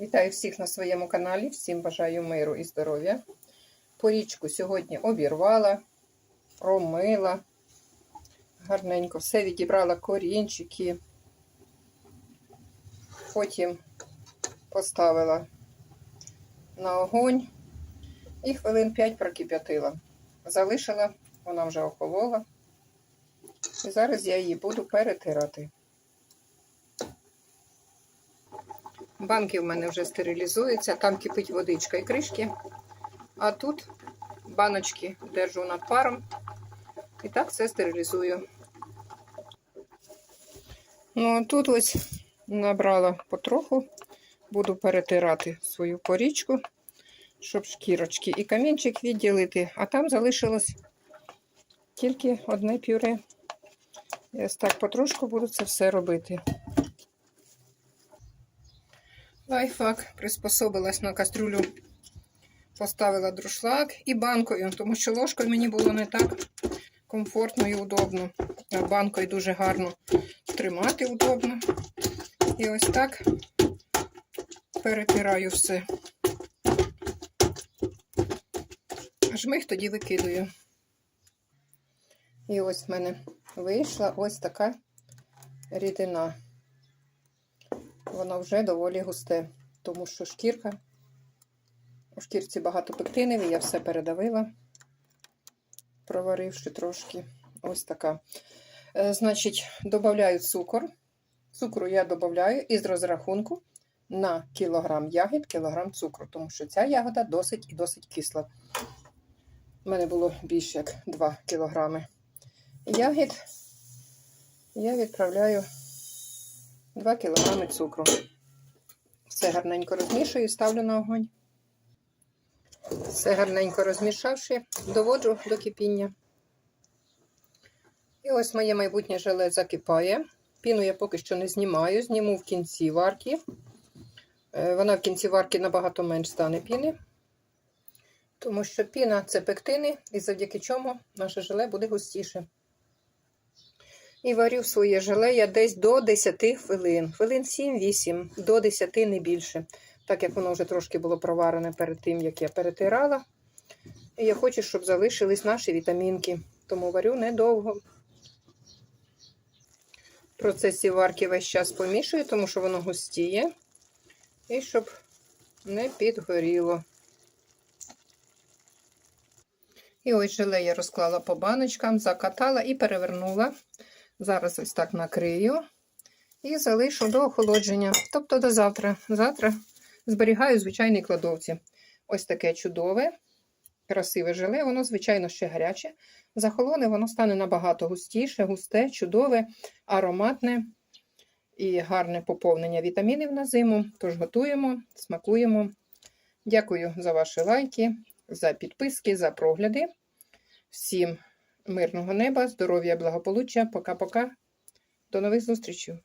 Вітаю всіх на своєму каналі. Всім бажаю миру і здоров'я. Порічку сьогодні обірвала, промила. Гарненько все відібрала корінчики. Потім поставила на огонь і хвилин 5 прокип'ятила. Залишила, вона вже охолола. І зараз я її буду перетирати. Банки в мене вже стерилізуються, там кипить водичка і кришки. А тут баночки держу над паром. І так все стерилізую. Ну, тут ось набрала потроху, буду перетирати свою порічку, щоб шкірочки і камінчик відділити. А там залишилось тільки одне пюре. Я так потрошку буду це все робити. Лайфхак приспособилась на кастрюлю, поставила друшлак і банкою, тому що ложкою мені було не так комфортно і удобно. А банкою дуже гарно тримати удобно. І ось так перетираю все. Жмих тоді викидаю. І ось в мене вийшла ось така рідина. Воно вже доволі густе, тому що шкірка, у шкірці багато пектинів, я все передавила, проваривши трошки. Ось така. Е, значить, додаю цукор. Цукру я додаю із розрахунку на кілограм ягід, кілограм цукру, тому що ця ягода досить і досить кисла. У мене було більше як 2 кілограми ягід. Я відправляю 2 кг цукру. Все гарненько розмішую ставлю на огонь. Все гарненько розмішавши, доводжу до кипіння. І ось моє майбутнє желе закипає. Піну я поки що не знімаю, зніму в кінці варки. Е, Вона в кінці варки набагато менш стане піни, тому що піна це пектини, і завдяки чому наше желе буде густіше. І варю своє желе я десь до 10 хвилин. Хвилин 7-8, до 10 не більше. Так як воно вже трошки було проварене перед тим, як я перетирала. І я хочу, щоб залишились наші вітамінки. Тому варю недовго. В процесі варки весь час помішую, тому що воно густіє. І щоб не підгоріло. І ось желе я розклала по баночкам, закатала і перевернула. Зараз ось так накрию і залишу до охолодження, тобто до завтра. Завтра зберігаю в звичайній кладовці. Ось таке чудове, красиве желе, воно, звичайно, ще гаряче. Захолоне, воно стане набагато густіше, густе, чудове, ароматне і гарне поповнення вітамінів на зиму. Тож готуємо, смакуємо. Дякую за ваші лайки, за підписки, за прогляди. Всім мирного неба, здоров'я, благополуччя. Пока-пока. До нових зустрічей.